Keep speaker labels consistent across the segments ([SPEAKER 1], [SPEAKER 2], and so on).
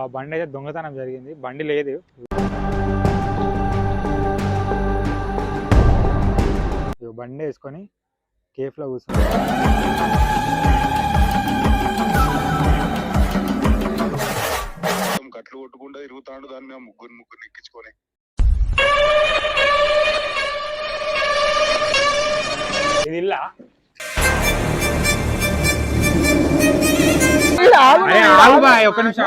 [SPEAKER 1] ఆ బండి అయితే దొంగతనం జరిగింది. బండి లేదు. బండి వేసుకొని కేఫ్లో కూర్చున్నాడు
[SPEAKER 2] మొత్తం కట్లు కొట్టుకుంటూ తిరుగుతాడు దాన్ని ముగ్గురు ముగ్గురు ఎక్కించుకొని.
[SPEAKER 1] ఇది ఇల్లా? ఒక్క నిమిషం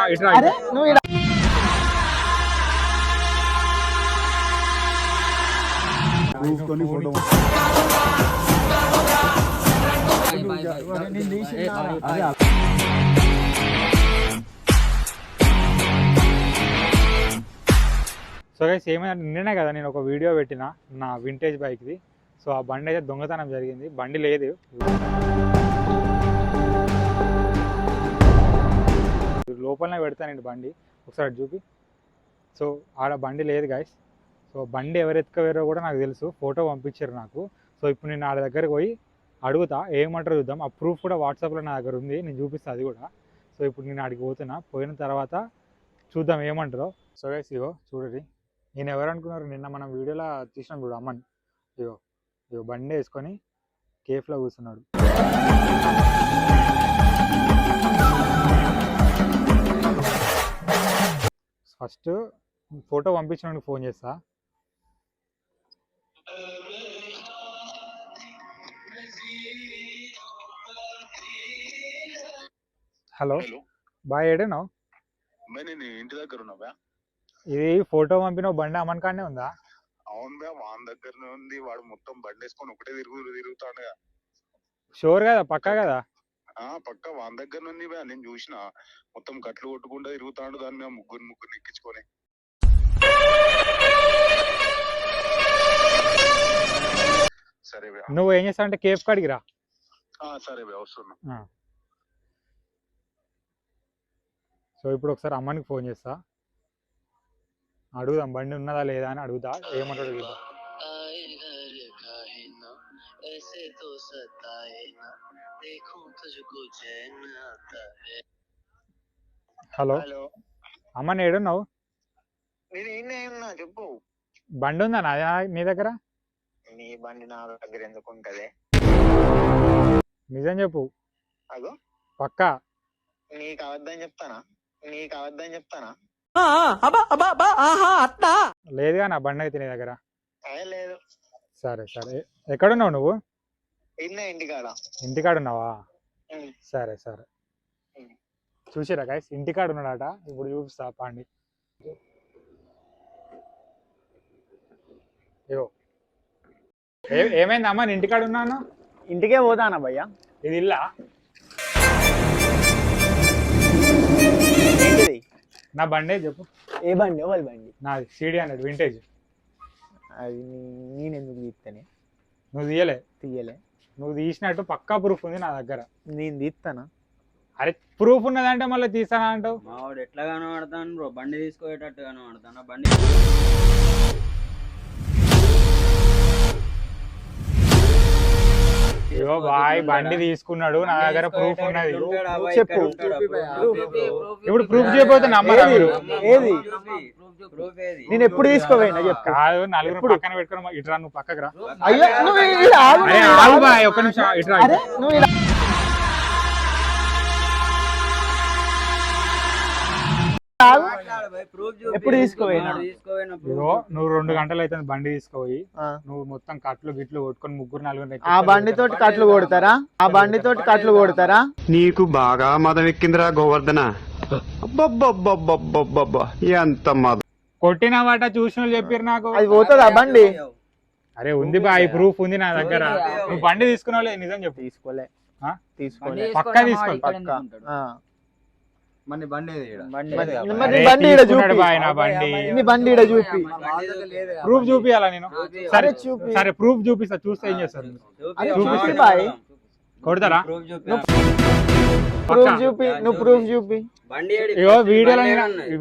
[SPEAKER 1] సో గైస్ ఏమైనా నిన్ననే కదా నేను ఒక వీడియో పెట్టిన నా వింటేజ్ బైక్ది సో ఆ బండి అయితే దొంగతనం జరిగింది. బండి లేదు. లోపలనే పెడతానండి బండి. ఒకసారి చూపి. సో ఆడ బండి లేదు గాయస్ సో బండి ఎవరు ఎత్తుకపోయారో కూడా నాకు తెలుసు. ఫోటో పంపించారు నాకు. సో ఇప్పుడు నేను ఆడ దగ్గరికి పోయి అడుగుతా ఏమంటారు చూద్దాం. ఆ ప్రూఫ్ కూడా వాట్సాప్లో నా దగ్గర ఉంది. నేను చూపిస్తాను అది కూడా. సో ఇప్పుడు నేను ఆడికి పోతున్నా. పోయిన తర్వాత చూద్దాం ఏమంటారో. సో గైస్ ఇగో చూడండి. నేను ఎవరు అనుకున్నారు? నిన్న మనం వీడియోలో తీసినాం చూడు అమ్మన్. ఇగో ఇగో బండి వేసుకొని కేఫ్లో కూర్చున్నాడు. ఫస్ట్ ఫోటో పంపించినందుకు ఫోన్ చేస్తా. హలో బాయ్ ఏడేనో?
[SPEAKER 2] మరి నేను ఇంటి దగ్గర ఉన్నావా
[SPEAKER 1] ఇది ఫోటో పంపిన బండి కాడనే ఉందా?
[SPEAKER 2] అవును బా వాన్ దగ్గరనే ఉంది. వాడు మొత్తం బండి వేసుకొని ఒకటే తిరుగు తిరుగుతాడు
[SPEAKER 1] షూర్ కదా పక్కా కదా?
[SPEAKER 2] ఆ పక్క వాన్ దగ్గర బా నేను చూసిన. మొత్తం కట్లు కొట్టుకుంటూ తిరుగుతాడు దాన్ని మేము ముగ్గురు ముగ్గురు ఎక్కించుకొని. సరే
[SPEAKER 1] నువ్వు ఏం చేస్తావు అంటే కేఫ్ కాడికి రా.
[SPEAKER 2] ఆ, సరే వస్తున్నా.
[SPEAKER 1] సో ఇప్పుడు ఒకసారి అమ్మనికి ఫోన్ చేస్తా. అడుగుదాం బండి ఉన్నదా లేదా అని అడుగుతా. ఏమంటాడు
[SPEAKER 3] ऐसे तो सताए ना देखूं तुझको चैन आता है
[SPEAKER 1] హలో
[SPEAKER 2] హలో
[SPEAKER 1] అమ్మ నేడున్నావు
[SPEAKER 2] నేను ఈయన ఉన్నా చెప్పు
[SPEAKER 1] బండి ఉందా నా నీ దగ్గర
[SPEAKER 2] నీ బండి నా దగ్గర ఎందుకు ఉంటది
[SPEAKER 1] నిజం చెప్పు
[SPEAKER 2] అగో
[SPEAKER 1] పక్కా
[SPEAKER 2] నీకు అవద్దని చెప్తానా నీకు అవద్దని చెప్తానా
[SPEAKER 1] లేదుగా నా బండి అయితే నీ దగ్గర
[SPEAKER 2] ఏ లేదు
[SPEAKER 1] సరే సరే. ఎక్కడున్నావు నువ్వు?
[SPEAKER 2] ఇంటికాడ.
[SPEAKER 1] ఇంటికాడ ఉన్నావా. సరే సరే. చూసిరా గైస్ ఇంటికాడ ఉన్నాడట ఇప్పుడు చూపిస్తా పాండి. ఇగో. ఏ- ఏమైందమ్మా ఇంటికాడ ఉన్నాను
[SPEAKER 4] ఇంటికే పోతానా భయ్యా?
[SPEAKER 1] ఇది ఇల్లా? నా బండే చెప్పు.
[SPEAKER 4] ఏ బండి? ఎవరి బండి?
[SPEAKER 1] నాది సీడీ హండ్రెడ్ వింటేజ్
[SPEAKER 4] అది నేను ఎందుకు తీస్తానే
[SPEAKER 1] నువ్వు తీయలే.
[SPEAKER 4] తీయలే.
[SPEAKER 1] నువ్వు తీసినట్టు పక్కా ప్రూఫ్ ఉంది నా దగ్గర.
[SPEAKER 4] నేను తీస్తానా
[SPEAKER 1] అరే ప్రూఫ్ ఉన్నదంటే మళ్ళీ తీసానా అంటావు?
[SPEAKER 5] మావాడు ఎట్లా కనబడతాను బ్రో? బండి తీసుకోయేటట్టు కనబడతాను? బండి
[SPEAKER 1] ఇగో బాయ్ బండి తీసుకున్నాడు నా దగ్గర ప్రూఫ్ ఉన్నది.
[SPEAKER 4] చెప్పు.
[SPEAKER 1] ఇప్పుడు proof చేయకపోతే నమ్మరా
[SPEAKER 4] ఏది?
[SPEAKER 1] మీరు?
[SPEAKER 4] ఏది?
[SPEAKER 5] ప్రూఫ్
[SPEAKER 4] నేను ఎప్పుడు తీసుకోపోయినా చెప్పు.
[SPEAKER 1] కాదు నలుగురు? పక్కన పెట్టుకుని ఇట్రా నువ్వు పక్కకు రా.
[SPEAKER 4] అయ్యా నువ్వు
[SPEAKER 1] ఒక్క నిమిషం ఇట్రా
[SPEAKER 4] నువ్వు ఎప్పుడు తీసుకోపోయినా?
[SPEAKER 5] తీసుకోపోయినా
[SPEAKER 1] ఇగో నువ్వు రెండు గంటలు అయితే బండి తీసుకుపోయి. నువ్వు మొత్తం కట్లు గిట్లు కొట్టుకొని ముగ్గురు నలుగురు
[SPEAKER 4] ఆ బండితోటి కట్లు కొడతారా? ఆ బండితోటి కట్లు కొడతారా?
[SPEAKER 6] నీకు బాగా మదం ఎక్కిందిరా గోవర్ధన. ఎంత మదం.
[SPEAKER 1] కొట్టిన వాట చూసిన చెప్పారు నాకు.
[SPEAKER 4] అది పోతుందా బండి?
[SPEAKER 1] అరే ఉంది బాయ్ ప్రూఫ్ ఉంది నా దగ్గర. నువ్వు బండి తీసుకున్నావు నిజం చెప్పు.
[SPEAKER 4] తీసుకోలే? తీసుకోలే.
[SPEAKER 1] పక్కా తీసుకో.
[SPEAKER 4] పక్కా. ఆ.
[SPEAKER 5] మన బండి
[SPEAKER 4] బండి. ఈడ చూపి.
[SPEAKER 1] బాయ్ నా బండి.
[SPEAKER 4] ఈడ చూపి.
[SPEAKER 1] ప్రూఫ్ చూపియాలా నేను? సరే
[SPEAKER 4] చూపి.
[SPEAKER 1] సరే ప్రూఫ్ చూపిస్తా. చూస్తే ఏం చేస్తారు?
[SPEAKER 4] అరే
[SPEAKER 1] చూపిస్తే
[SPEAKER 4] చూపి బాయ్.
[SPEAKER 1] కొడతారా?
[SPEAKER 5] ప్రూఫ్ చూపి.
[SPEAKER 4] నువ్వు ప్రూఫ్ చూపి
[SPEAKER 5] బండి ఏడి?
[SPEAKER 1] ఇగో వీడియోలో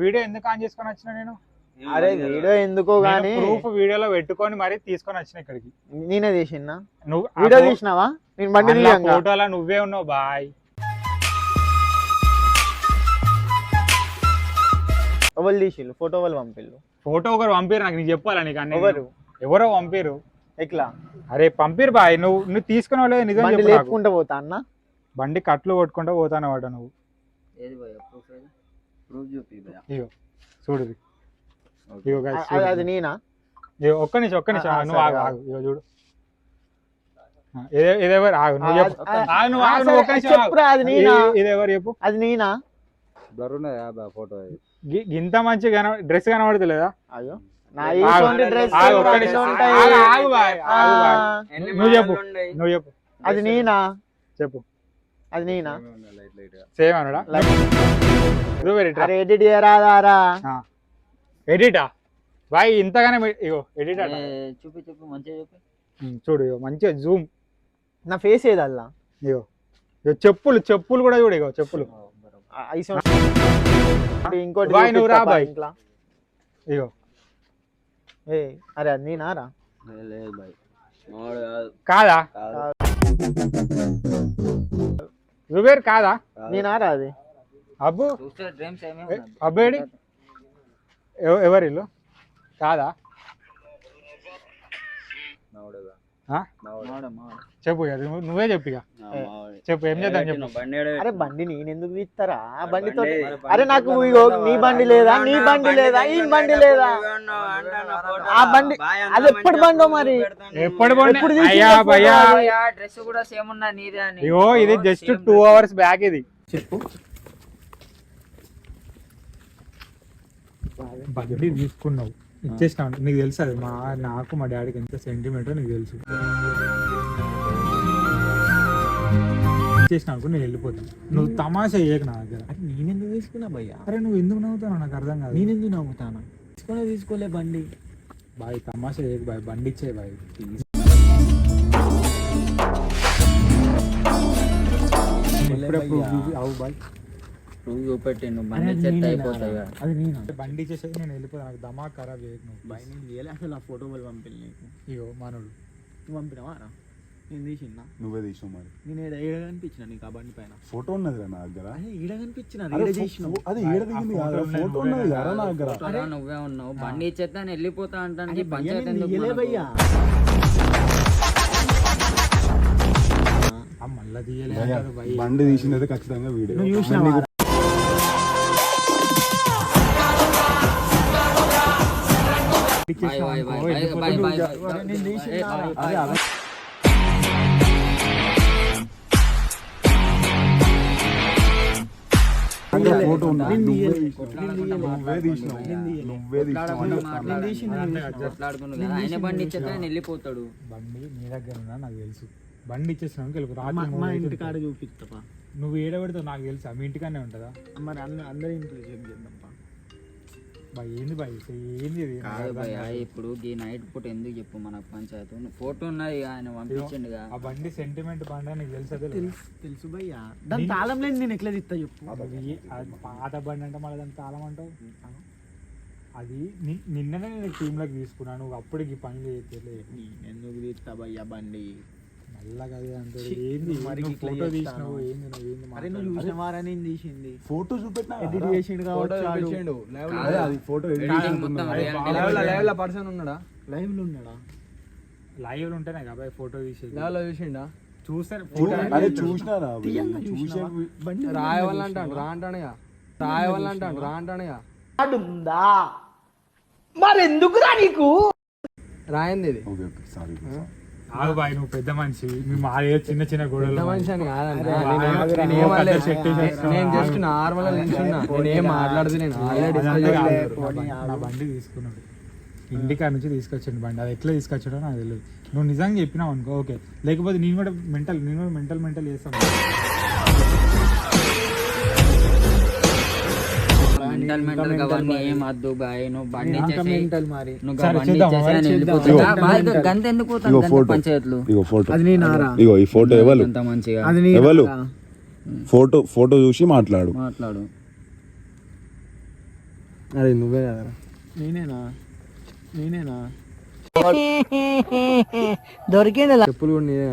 [SPEAKER 1] వీడియో ఎందుకు ఆన్ చేసుకొని వచ్చిన నేను?
[SPEAKER 4] అరే వీడియో ఎందుకో గానీ
[SPEAKER 1] ప్రూఫ్ వీడియోలో పెట్టుకొని మరి తీసుకొని వచ్చిన ఇక్కడికి.
[SPEAKER 4] నేనే తీసిన్నా.
[SPEAKER 1] నువ్వు
[SPEAKER 4] వీడియో తీసినావా? నేను బండి
[SPEAKER 1] ఫోటోలో నువ్వే ఉన్నావు బాయ్.
[SPEAKER 4] ఎవరు తీసిళ్ళు ఫోటో వాళ్ళు పంపిళ్ళు
[SPEAKER 1] ఫోటో ఒకరు పంపిరు నాకు నీకు చెప్పాలా నీకు అన్ని
[SPEAKER 4] ఎవరు?
[SPEAKER 1] ఎవరో పంపిరు
[SPEAKER 4] ఎట్లా?
[SPEAKER 1] అరే పంపిరు బాయ్ నువ్వు నువ్వు తీసుకున్నావు లేదు నిజం
[SPEAKER 4] బండి
[SPEAKER 1] చెప్పు నాకు.
[SPEAKER 4] లేపుకుంటా పోతా అన్న?
[SPEAKER 1] బండి కట్లు కొట్టుకుంటూ పోతాను వాడు నువ్వు.
[SPEAKER 5] ఏది భయ ప్రూఫ్ ఏది ప్రూఫ్ చూపి భయ
[SPEAKER 1] ఇగో చూడు ఇది. ఇగో guys,
[SPEAKER 4] అది-
[SPEAKER 1] చూడు.
[SPEAKER 4] అది నేనా?
[SPEAKER 1] ఇగో ఒక్క నిమిషం ఒక్క నిమిషం
[SPEAKER 4] ఆ, ఆ,
[SPEAKER 1] నువ్వు
[SPEAKER 4] సరే,
[SPEAKER 1] ఆగు
[SPEAKER 4] ఆగు.
[SPEAKER 1] ఆగు ఇగో చూడు. ఆ, ఇదే ఇదెవరు ఆగు నువ్వు
[SPEAKER 4] ఆ,
[SPEAKER 1] చెప్పు.
[SPEAKER 4] ఆ,
[SPEAKER 1] ఆగు నువ్వు
[SPEAKER 4] ఆ,
[SPEAKER 1] ఆగు నువ్వు ఒక్క
[SPEAKER 4] సరే,
[SPEAKER 1] నిమిషం ఆగు.
[SPEAKER 4] చెప్పురా అది నేనా?
[SPEAKER 1] చెప్పు?
[SPEAKER 4] అది నేనా?
[SPEAKER 5] బ్లర్ ఉన్నదా ఫోటో
[SPEAKER 1] గింత మంచి డ్రెస్ కనబడతలేదా?
[SPEAKER 4] అయ్యో.
[SPEAKER 1] నువ్వు చెప్పు నువ్వు చెప్పు.
[SPEAKER 4] అది నేనా?
[SPEAKER 1] చెప్పు.
[SPEAKER 4] అది నేనా?
[SPEAKER 1] సేమ్ అనడా ఎడిటా
[SPEAKER 4] అరే ఎడిట్ చేయరాదారా
[SPEAKER 1] ఎడిటా? బాయ్ ఇంతగానే ఇగో ఎడిట్ అట
[SPEAKER 5] చూపి చూపి మంచిగా చూపి
[SPEAKER 1] ఉమ్, చూడు ఇగో మంచిగా జూమ్.
[SPEAKER 4] నా ఫేస్ ఏదల్లా?
[SPEAKER 1] ఇగో ఇగో చెప్పులు చెప్పులు కూడా చూడు ఇగో చెప్పులు.
[SPEAKER 4] ఐసో- ఇంకోటి
[SPEAKER 1] బాయ్, నువ్వు రా బాయ్. ఇగో.
[SPEAKER 4] ఏ అరే అది నేనా రా?
[SPEAKER 5] లేదు, మావాడు కాదు.
[SPEAKER 1] జుబేర్ కాదా.
[SPEAKER 5] కాదు.
[SPEAKER 4] నేనా రా అది?
[SPEAKER 1] అబ్బు. అబ్బేడి. ఎవ- ఎవరి ఇల్లు కాదా చెప్పు నువ్వు- చెప్పు చెప్పు ఏం చేద్దాం చెప్పు.
[SPEAKER 4] అరే బండి నేను ఎందుకు తీస్తారా? బండితో
[SPEAKER 5] బండి-
[SPEAKER 4] అరే నాకు నీ బండి లేదా? నీ బండి లేదా? ఈ బండి లేదా? ఆ బండి అది ఎప్పుడు బండో మరి?
[SPEAKER 1] ఎప్పుడు బండి? అయ్యా?
[SPEAKER 7] డ్రెస్ కూడా సేమ్ ఉన్నా నీదే అని.
[SPEAKER 1] ఇగో ఇది జస్ట్ టూ అవర్స్ బ్యాక్ ఇది.
[SPEAKER 4] చెప్పు.
[SPEAKER 1] బండి తీసుకున్నావు. ఇచ్చేసినావు నీకు తెలుసు అది మా నాకు మా డాడీకి ఎంత సెంటిమెంటో నీకు తెలుసు. ఇచ్చేసినావు నేను వెళ్ళిపోతాను. నువ్వు తమాషా చేయకు నా దగ్గర.
[SPEAKER 4] అరే నేనెందుకు తీసుకున్నా భయ్యా?
[SPEAKER 1] అరే నువ్వు ఎందుకు నవ్వుతావు నాకు అర్థం కాదు.
[SPEAKER 4] నేనెందుకు నవ్వుతానా? తీసుకునే తీసుకోలే బండి.
[SPEAKER 1] బాయ్ తమాషా చేయకు బాయ్ బండి ఇచ్చే బాయ్. చూపి- అవు బాయ్.
[SPEAKER 5] ప్రూఫ్ చూపెట్టిండు
[SPEAKER 4] అరే
[SPEAKER 5] బండి చెత్త
[SPEAKER 4] రా? అది నేనా
[SPEAKER 1] బండి ఇచ్చేసి నేను వెళ్ళిపోతాను నాకు దమాక్ ఖరాబ్ చేయకు నువ్వు
[SPEAKER 4] భయ నేను తీయలే అసలు ఆ ఫోటో వాళ్ళు పంపిల్లి నీకు.
[SPEAKER 1] ఇగో మనోడు.
[SPEAKER 4] నువ్వు పంపినావా రా? నేను తీసిన్నా.
[SPEAKER 8] నువ్వే తీసినావు మరి.
[SPEAKER 4] నేను ఈడ ఈడ కనిపించిన నీకు ఆ బండి పైన?
[SPEAKER 8] ఫోటో ఉన్నది నా దగ్గర.
[SPEAKER 4] అదే ఈడ కనిపించిన ఈడ
[SPEAKER 8] అది ఏడ దిగింది
[SPEAKER 1] ఫోటో ఉన్నది నువ్వే
[SPEAKER 8] కదా. నా దగ్గర.
[SPEAKER 5] నువ్వే ఉన్నావు. బండి ఇచ్చేస్తా నేను వెళ్ళిపోతా అంటానికి పంచాయతీ
[SPEAKER 1] మళ్ళా తీయలే
[SPEAKER 8] భయ్యా,
[SPEAKER 1] అంటారు భయ్.
[SPEAKER 8] బండి తీసింది అయితే ఖచ్చితంగా వీడియో
[SPEAKER 5] ఆయన బండి ఇచ్చేస్తా ఆయన వెళ్ళిపోతాడు.
[SPEAKER 1] బండి నీ దగ్గర ఉన్నా నాకు తెలుసు. బండి
[SPEAKER 4] మా-
[SPEAKER 1] రాత్రి
[SPEAKER 4] మా ఇంటి. కాడ
[SPEAKER 1] నువ్వు ఏడ పెడతావు నాకు తెలుసు. మీ ఇంటికానే ఉంటుందా?
[SPEAKER 4] మరి అందరి అందరి ఇంట్లో చెక్
[SPEAKER 1] బాయ్ ఏంది
[SPEAKER 5] కాదు. ఇప్పుడు ఈ నైట్ పూట ఎందుకు చెప్పు మనకు పంచాయతీ? ఫోటో ఉన్నది ఆయన పంపించిండుగా
[SPEAKER 1] ఆ బండి సెంటిమెంట్ బండి నీకు తెలుసు
[SPEAKER 4] తెలుసు తెలుసు భయ్యా. దాని తాళం లేని నేను ఎట్లా తిత్తా చెప్పు.
[SPEAKER 1] పాత బండి అంటే మళ్ళీ దాన్ని తాళం అంటావు? అది నిన్ననే నేను టీంలోకి తీసుకున్నాను నువ్వు అప్పటికి పని చేయట్లేదు.
[SPEAKER 4] ఎందుకు తిత్తా భయ్యా బండి?
[SPEAKER 1] అదే ఏంది?
[SPEAKER 4] మరి
[SPEAKER 1] ఫోటో
[SPEAKER 4] చేస్తాను.
[SPEAKER 1] తీసినావు? ఏంది నువ్వు? ఏంది
[SPEAKER 4] అరే నువ్వు
[SPEAKER 1] మాట్లాడుతున్నావు?
[SPEAKER 4] చూసినవారా నేను తీసింది.
[SPEAKER 8] ఫోటో చూపెట్టినా?
[SPEAKER 4] ఎడిట్? చేసిండు
[SPEAKER 8] అది ఫోటో
[SPEAKER 5] ఎడిటింగ్ మొత్తం.
[SPEAKER 1] లైవ్
[SPEAKER 4] లైవ్లో ఉన్నాడా?
[SPEAKER 1] లైవ్లో ఉంటేనే కాబట్టి ఫోటో తీసేది.
[SPEAKER 9] చూసిండా?
[SPEAKER 1] చూస్తారు
[SPEAKER 8] ఫోటో
[SPEAKER 1] ఫోటో
[SPEAKER 8] అదే చూసినారా? అవి?
[SPEAKER 4] తీయంగా
[SPEAKER 8] చూసే
[SPEAKER 4] చూసినావా? బండి మీద
[SPEAKER 9] రాయవాలంటాడు
[SPEAKER 4] చూసినావా?
[SPEAKER 9] రా అంటాడుగా రాయవాలంటాడు రా అంటాడుగా రాయింది ఇది.
[SPEAKER 8] Okay okay sorry.
[SPEAKER 1] ఆగు బాయ్ నువ్వు పెద్ద మనిషి. మీ మాదే చిన్న చిన్న గొడవలు
[SPEAKER 9] మనిషి అని.
[SPEAKER 1] అరే,
[SPEAKER 9] నేను- జస్ట్ నార్మల్ నిల్చున్నా నేను మాట్లాడదు నేను
[SPEAKER 1] నా బండి తీసుకున్నాడు. ఇంటికాడ నుంచి తీసుకొచ్చాడు బండి. అది ఎట్లా తీసుకొచ్చాడో నాకు తెలియదు నువ్వు నిజంగా చెప్పినావు అనుకో ఓకే. లేకపోతే నేను కూడా మెంటల్ నేను కూడా మెంటల్ మెంటల్ చేస్తాను.
[SPEAKER 5] మెంటల్ మెంటల్గా అవన్నీ ఏం వద్దు బాయ్ నువ్వు బండి
[SPEAKER 4] ఇంకా
[SPEAKER 5] ఇచ్చేసి
[SPEAKER 4] మెంటల్ మరి.
[SPEAKER 5] నువ్వు
[SPEAKER 1] సరే,
[SPEAKER 5] బండి
[SPEAKER 1] చేద్దాం,
[SPEAKER 5] ఇచ్చేసి
[SPEAKER 1] మరి
[SPEAKER 5] ఆయన
[SPEAKER 1] చేద్దాం.
[SPEAKER 5] వెళ్ళిపోతాడు.
[SPEAKER 4] ఇగో,
[SPEAKER 5] బాయ్,
[SPEAKER 4] మెంటల్.
[SPEAKER 5] గంత ఎందుకు పోతాను
[SPEAKER 8] ఇగో
[SPEAKER 5] గంత
[SPEAKER 8] ఫోటో.
[SPEAKER 5] పంచాయతీలు?
[SPEAKER 8] ఇగో ఫోటో
[SPEAKER 4] అది నేను ఆరా
[SPEAKER 8] ఇగో ఈ ఫోటో ఎవరు
[SPEAKER 5] అంత మంచిగా?
[SPEAKER 4] అది నేను
[SPEAKER 8] ఎవరు?
[SPEAKER 4] ఆరా.
[SPEAKER 8] ఫోటో ఫోటో చూసి మాట్లాడు.
[SPEAKER 5] మాట్లాడు.
[SPEAKER 9] అరే నువ్వే కదరా.
[SPEAKER 4] నేనేనా? నేనేనా?
[SPEAKER 9] చెప్పులు కూడా నీదే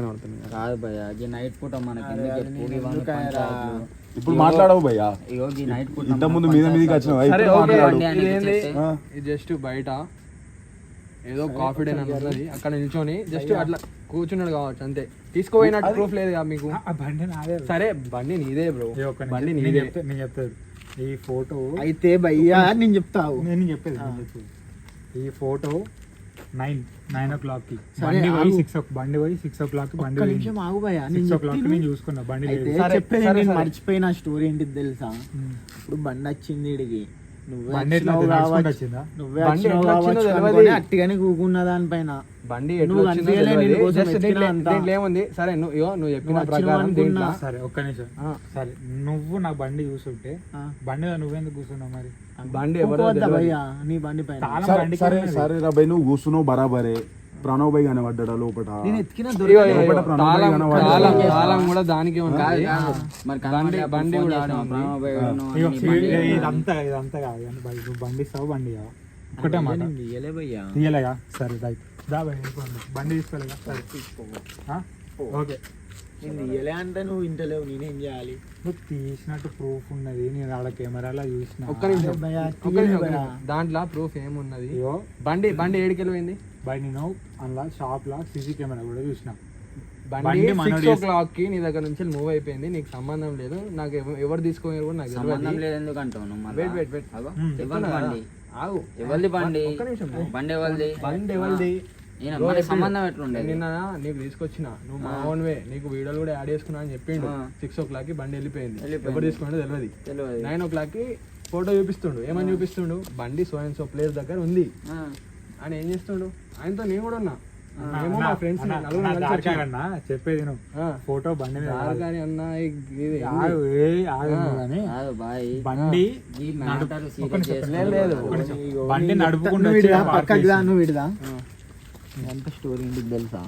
[SPEAKER 5] కాదు ఈ నైట్ పూట మనకి ఎందుకు ఇవన్నీ? పంచాయతీలు?
[SPEAKER 8] ఇప్పుడు మాట్లాడవు భయ్యా.
[SPEAKER 5] ఇగో ఈ నైట్ పూట
[SPEAKER 8] ఇంత ముందు మీద మీదకి వచ్చినావు?
[SPEAKER 9] సరే
[SPEAKER 8] ఇప్పుడు
[SPEAKER 9] ఓకే
[SPEAKER 8] మాట్లాడు.
[SPEAKER 5] బండి
[SPEAKER 9] ఇదేంది
[SPEAKER 5] అనిపించేస్తే.
[SPEAKER 8] ఆ,
[SPEAKER 9] ఇది జస్ట్ బయట. ఏదో కాఫీ డే అని ఉన్నది అక్కడ నిల్చొని జస్ట్ అట్లా కూర్చున్నాడు కావచ్చు అంతే. తీసుకోపోయినట్టు ప్రూఫ్ లేదు కదా మీకు.
[SPEAKER 1] ఆ బండి నాదే
[SPEAKER 9] సరే బండి నీదే బ్రో.
[SPEAKER 1] ఏ ఒక్క నిమిషం.
[SPEAKER 9] బండి
[SPEAKER 1] నేను
[SPEAKER 9] నీదే.
[SPEAKER 1] చెప్తా నేను చెప్తాను ఈ ఫోటో
[SPEAKER 4] అయితే భయ్యా నేను చెప్తావు.
[SPEAKER 1] నేను చెప్పేది నేను చెప్పేది ఈ ఫోటో నైన్ నైన్ ఓ
[SPEAKER 4] క్లాక్కి
[SPEAKER 1] బండి పోయి. సిక్స్ ఓ బండి పోయి సిక్స్ ఓ క్లాక్ బండి
[SPEAKER 4] నిమిషం ఆగు భయ్యా
[SPEAKER 1] సిక్స్ ఓ క్లాక్. నేను చూసుకున్నా బండి
[SPEAKER 4] చెప్పేది నేను. మర్చిపోయిన స్టోరీ ఏంటిది తెలుసా. ఇప్పుడు బండి వచ్చింది ఇడికి అట్టిగానే కూకున్న దానిపైన.
[SPEAKER 9] బండి ఏముంది? సరే నువ్వు ఇగో నువ్వు చెప్పిన ప్రకారం. దీంట్లో
[SPEAKER 1] సరే ఒక్క నిమిషం. సరే నువ్వు నా బండి చూసుంటే. బండి నువ్వెందుకు కూర్చున్నావు మరి?
[SPEAKER 9] బండి ఎవరో
[SPEAKER 4] నీ బండి పైన?
[SPEAKER 8] సరే సరే రా నువ్వు కూర్చున్నావు బరాబరే. ప్రణవ్ భయ్ కనబడ్డా లోపల ప్రణవ్ కనబడ్డా.
[SPEAKER 9] కూడా దానికి బండి- కూడా.
[SPEAKER 1] ఇదంతా ఇదంతా కాదు. కానీ బై- నువ్వు బండి ఇస్తావు బండి ఇవ్వవు ఒకటే మాట. తీయలేగా సరే రైట్. దా. బండి. తీసుకోలేగా? సరే? ఓకే.
[SPEAKER 4] నేను తీయలే అంటే నువ్వు ఇంటలేవు నేనేం చేయాలి?
[SPEAKER 1] నువ్వు తీసినట్టు ప్రూఫ్ ఉన్నది. నేను ఆడ కెమెరాలో చూసిన.
[SPEAKER 9] ఒక్క నిమిషం. ఒక్క ఒక్క. దాంట్లో ప్రూఫ్ ఏమున్నది?
[SPEAKER 1] ఇగో.
[SPEAKER 9] బండి బండి ఏడికి వెళ్ళిపోయింది?
[SPEAKER 1] బై నేను అందులో షాప్ లా సీసీ కెమెరా కూడా చూసిన.
[SPEAKER 9] బండి
[SPEAKER 1] బండి మనోడు
[SPEAKER 9] సిక్స్ ఓ క్లాక్కి నీ దగ్గర నుంచి మూవ్ అయిపోయింది. నీకు సంబంధం లేదు. నాకు ఎవ- ఎవరు తీసుకోయారు కూడా నాకు
[SPEAKER 5] సంబంధం
[SPEAKER 9] తెలియదు
[SPEAKER 5] లేదు ఎందుకు అంటావు నువ్వు మళ్ళా?
[SPEAKER 9] వెయిట్ వెయిట్ వెయిట్
[SPEAKER 5] అగో,
[SPEAKER 1] ఉమ్.
[SPEAKER 5] ఎవరిది బండి?
[SPEAKER 9] ఆగు.
[SPEAKER 5] ఎవరిది బండి?
[SPEAKER 9] ఒక్క నిమిషం.
[SPEAKER 5] బండి ఎవరిది?
[SPEAKER 9] బండి ఎవరిది?
[SPEAKER 5] సంబంధం ఎట్లుండేది?
[SPEAKER 9] నిన్న నీకు తీసుకొచ్చిన. నువ్వు మా ఓన్వే నీకు వీడియోలు కూడా యాడ్ చేసుకున్నా అని చెప్పిండు. సిక్స్ ఓ క్లాక్కి బండి వెళ్ళిపోయింది. ఎవరు తీసుకున్నాడో తెలియదు నైన్ ఓ క్లాక్కి ఫోటో చూపిస్తుండు. ఏమని చూపిస్తుండు? బండి సో అండ్ సో ప్లేస్ దగ్గర ఉంది.
[SPEAKER 5] ఆ.
[SPEAKER 9] ఆయన ఏం చేస్తుండు? ఆయనతో నేను కూడా ఉన్నా. మేము మా ఫ్రెండ్స్
[SPEAKER 1] చెప్పేది. ఫోటో బండి.
[SPEAKER 9] కానీ అన్న ఇది
[SPEAKER 1] బండి బండి నడుపుకుంటూ
[SPEAKER 4] ఎంత స్టోరీ తెలుసా.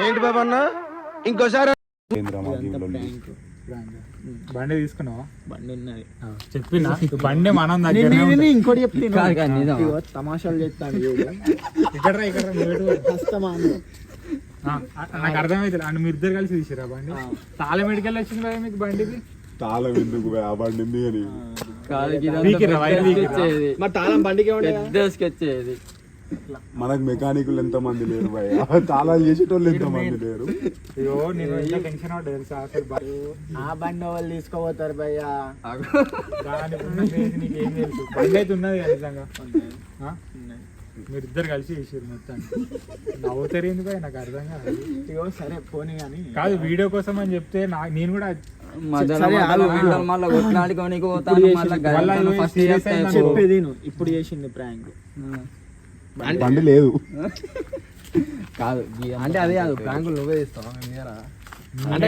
[SPEAKER 9] ఏంటి బాబా అన్న? ఇంకోసారి.
[SPEAKER 1] బండి తీసుకున్నావా?
[SPEAKER 4] బండి ఉన్నది.
[SPEAKER 1] చెప్పినా? బండి మనం దగ్గర
[SPEAKER 4] ఇంకోటి చెప్తాను
[SPEAKER 5] కాదు, కాదు, నిజమా?
[SPEAKER 4] ఇగో తమాషాలు చేస్తాను
[SPEAKER 1] ఇక్కడ నాకు అర్థమైతే అండ్ మీరు ఇద్దరు కలిసి తీసిరా బండి? తాళం మెడికల్ వచ్చింది కదా మీకు బండికి
[SPEAKER 8] తాళం ఎందుకు బండి ఉంది అని?
[SPEAKER 9] తాళం బండికి
[SPEAKER 5] పెద్ద sketch ఇది.
[SPEAKER 8] మనకు మెకానికులు ఎంత మంది లేరు భయ్ తాళాలు చేసేటోళ్ళు ఎంత మంది లేరు?
[SPEAKER 4] ఆ బండి వాళ్ళు తీసుకోపోతారు భయ్యా.
[SPEAKER 1] బండి అయితే ఉన్నది కదా నిజంగా. ఆ? మీరు ఇద్దరు కలిసి చేసారు మొత్తం నవ్వుతారు ఎందుకు? నాకు అర్థం కాదు.
[SPEAKER 4] సరే పోనీ కానీ
[SPEAKER 1] కాదు వీడియో కోసం అని చెప్తే నా నేను కూడా
[SPEAKER 4] చెప్పేది ఇప్పుడు చేసింది ప్రాంక్
[SPEAKER 8] బండి లేదు.
[SPEAKER 5] కాదు
[SPEAKER 9] అంటే అదే కాదు ప్రాంకులు నువ్వే
[SPEAKER 1] అంటే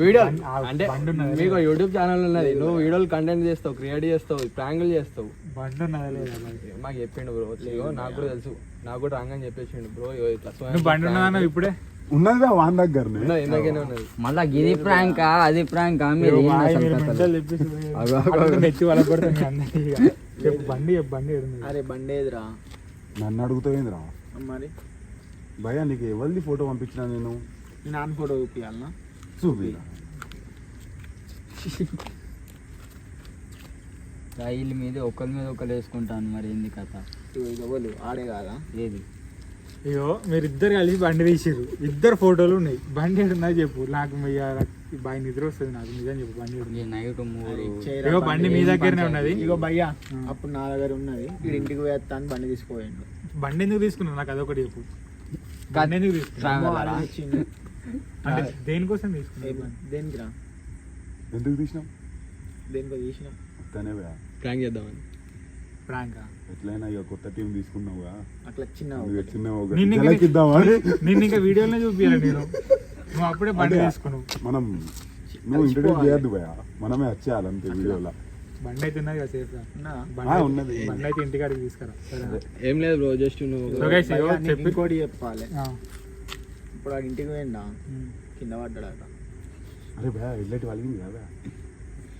[SPEAKER 9] వీడియో అంటే
[SPEAKER 1] ఉన్నది
[SPEAKER 9] మీకు యూట్యూబ్ ఛానల్ ఉన్నది. నువ్వు వీడియోలు కంటెంట్ చేస్తావు క్రియేట్ చేస్తావు ప్రాంకులు చేస్తావు? మాకు చెప్పిండు బ్రో నాకు కూడా తెలుసు. నాకు కూడా రాంగ్ అని చెప్పేసిండు బ్రో ఇట్లా
[SPEAKER 1] బండి ఇప్పుడే?
[SPEAKER 8] ఉన్నది భయ్ వాన్ దగ్గరనే.
[SPEAKER 5] మళ్ళా గిది ప్రాంక్ అది ప్రాంక్ మీరు
[SPEAKER 1] బండి బండి
[SPEAKER 4] అరే బండి ఏదిరా?
[SPEAKER 8] నన్ను అడుగుతావేంద్రా
[SPEAKER 4] మరి?
[SPEAKER 8] భయ్యా నీకు ఎవరిది ఫోటో పంపించినా నేను?
[SPEAKER 4] నేను ఆన్ ఫోటో చూపించాలనా
[SPEAKER 8] చూపి
[SPEAKER 5] రైలు మీద ఒకరి మీద ఒకరు వేసుకుంటాను మరి ఏంది కథ?
[SPEAKER 4] వాళ్ళు ఆడే కాదా?
[SPEAKER 5] ఏది?
[SPEAKER 1] అయ్యో మీరు ఇద్దరు కలిసి బండి తీసిర్రు. ఇద్దరు ఫోటోలు ఉన్నాయి. బండి ఏడున్నా చెప్పు. నాకు బాగా నిద్ర వస్తుంది నాకు. నిజం చెప్పు బండి
[SPEAKER 5] నైట్ మూడు
[SPEAKER 1] ఇగో బండి మీ దగ్గరనే ఉన్నది.
[SPEAKER 4] ఇగో భయ్యా అప్పుడు నా దగ్గర ఉన్నది. వీడు ఇంటికి వేస్తాను బండి తీసుకోపోయిండు
[SPEAKER 1] బండి ఎందుకు తీసుకున్నావు? నాకు అదొకటి చెప్పు. బండి ఎందుకు తీసుకున్నావు. అంటే దేనికోసం తీసుకున్నావు
[SPEAKER 4] దేనికి రా
[SPEAKER 8] ఎందుకు తీసినాం
[SPEAKER 4] దేనికో తీసినాం.
[SPEAKER 9] ప్రాంక్ చేద్దామని.
[SPEAKER 1] ప్రాంక్?
[SPEAKER 8] ఎట్లయినా ఇక కొత్త టీం తీసుకున్నావుగా
[SPEAKER 4] అట్లా చిన్న
[SPEAKER 8] నువ్వు
[SPEAKER 4] ఒకటి.
[SPEAKER 8] చిన్న ఒక
[SPEAKER 1] నిన్ను ఇంకా-
[SPEAKER 8] జలకిద్దామా
[SPEAKER 1] నిన్ను ఇంకా వీడియోలోనే చూపించాలి నేను. నువ్వు అప్పుడే బండి. తీసుకున్నావు.
[SPEAKER 8] మనం నువ్వు ఇంట్రడ్యూస్ చేయొద్దు భయ్యా. మనమే వచ్చేయాలి అంతే వీడియోలో.
[SPEAKER 1] బండి అయితే ఉన్నది కదా సేఫ్
[SPEAKER 4] ఉన్నా?
[SPEAKER 8] ఆ, ఉన్నది.
[SPEAKER 1] బండి అయితే ఇంటికాడికి తీసుకురా. సరేనా?
[SPEAKER 9] ఏం లేదు బ్రో జస్ట్ నువ్వు
[SPEAKER 1] So guys,
[SPEAKER 4] భయ్యా,
[SPEAKER 1] ఇగో
[SPEAKER 4] నీకు
[SPEAKER 1] చెప్పి
[SPEAKER 4] ఇంకోటి చెప్పాలి.
[SPEAKER 1] ఆ,
[SPEAKER 4] ఇప్పుడు ఆ ఇంటికి పోయిండా?
[SPEAKER 1] ఉమ్.
[SPEAKER 4] కింద పడ్డాడట.
[SPEAKER 8] అరే భయ్యా వెళ్ళేటి వాళ్ళకి కదా.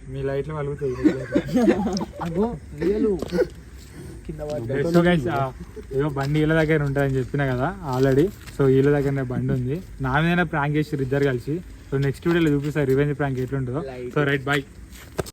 [SPEAKER 1] మీ లైట్లు వలుగుతాయి
[SPEAKER 4] అగో రియలు.
[SPEAKER 1] సో గైస్ ఏదో బండి వీళ్ళ దగ్గర ఉంటుందని చెప్పిన కదా ఆల్రెడీ సో వీళ్ళ దగ్గరనే బండి ఉంది. నా మీద ప్రాంక్ చేసి ఇద్దరు కలిసి. సో నెక్స్ట్ వీడియోలో చూపిస్తారు రివెంజ్ ప్రాంక్ ఎట్లుంటుందో. So right bye